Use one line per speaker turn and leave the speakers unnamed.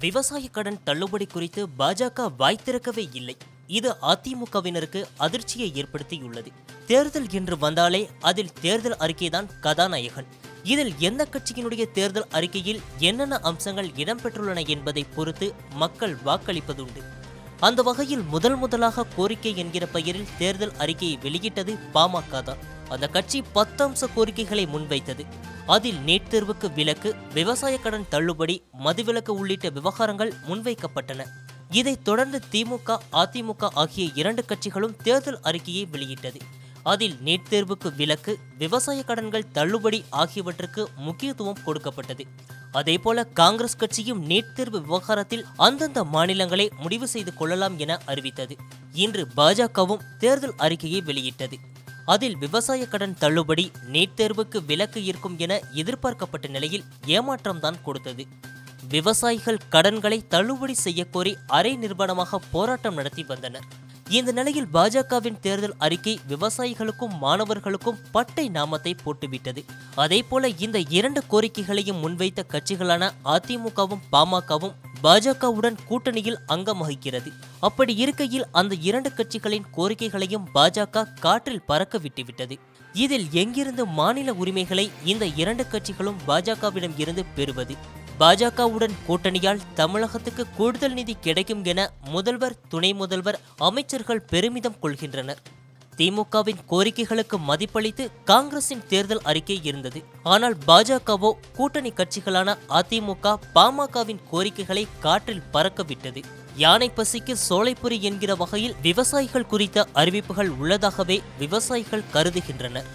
விவசாய கடன் தள்ளுபடி குறித்து பாஜக வாய் திறக்கவே இல்லை. இது அதிமுகவினருக்கு அதிர்ச்சியை ஏற்படுத்தியுள்ளது. தேர்தல் என்று வந்தாலே அதில் தேர்தல் அறிக்கைதான் கதாநாயகன். இதில் எந்த கட்சியினுடைய தேர்தல் அறிக்கையில் என்னென்ன அம்சங்கள் இடம்பெற்றுள்ளன என்பதை பொறுத்து மக்கள் வாக்களிப்பதுண்டு. அந்த வகையில் முதல் முதலாக கோரிக்கை என்கிற பெயரில் தேர்தல் அறிக்கையை வெளியிட்டது பாமக தான் அந்த கட்சி பத்து அம்ச கோரிக்கைகளை முன்வைத்தது. அதில் நீட் தேர்வுக்கு விலக்கு விவசாய கடன் தள்ளுபடி மதுவிலக்கு உள்ளிட்ட விவகாரங்கள் முன்வைக்கப்பட்டன. இதைத் தொடர்ந்து திமுக அதிமுக ஆகிய இரண்டு கட்சிகளும் தேர்தல் அறிக்கையை வெளியிட்டது. அதில் நீட் தேர்வுக்கு விலக்கு விவசாய கடன்கள் தள்ளுபடி ஆகியவற்றுக்கு முக்கியத்துவம் கொடுக்கப்பட்டது. அதேபோல காங்கிரஸ் கட்சியும் நீட் தேர்வு விவகாரத்தில் அந்தந்த மாநிலங்களே முடிவு செய்து கொள்ளலாம் என அறிவித்தது. இன்று பாஜகவும் தேர்தல் அறிக்கையை வெளியிட்டது. அதில் விவசாய கடன் தள்ளுபடி நீட் தேர்வுக்கு விலக்கு இருக்கும் என எதிர்பார்க்கப்பட்ட நிலையில் ஏமாற்றம்தான் கொடுத்தது. விவசாயிகள் கடன்களை தள்ளுபடி செய்யக்கோரி அரை நிர்பணமாக போராட்டம் நடத்தி வந்தனர். இந்த நிலையில் பாஜகவின் தேர்தல் அறிக்கை விவசாயிகளுக்கும் மாணவர்களுக்கும் பட்டை நாமத்தை போட்டுவிட்டது. அதேபோல இந்த இரண்டு கோரிக்கைகளையும் முன்வைத்த கட்சிகளான அதிமுகவும் பாமகவும் பாஜகவுடன் கூட்டணியில் அங்கம் வகிக்கிறது. அப்படி இருக்கையில் அந்த இரண்டு கட்சிகளின் கோரிக்கைகளையும் பாஜக காற்றில் பறக்க விட்டுவிட்டது. இதில் எங்கிருந்து மாநில உரிமைகளை இந்த இரண்டு கட்சிகளும் பாஜகவிடம் இருந்து பெறுவது? பாஜகவுடன் கூட்டணியால் தமிழகத்துக்கு கூடுதல் நிதி கிடைக்கும் என முதல்வர் துணை முதல்வர் அமைச்சர்கள் பெருமிதம் கொள்கின்றனர். திமுகவின் கோரிக்கைகளுக்கு மதிப்பளித்து காங்கிரசின் தேர்தல் அறிக்கை இருந்தது. ஆனால் பாஜகவோ கூட்டணி கட்சிகளான அதிமுக பாமகவின் கோரிக்கைகளை காற்றில் பறக்கவிட்டது யானை பசிக்கு சோலைப்புரி என்கிற வகையில் விவசாயிகள் குறித்த அறிவிப்புகள் உள்ளதாகவே விவசாயிகள் கருதுகின்றனர்.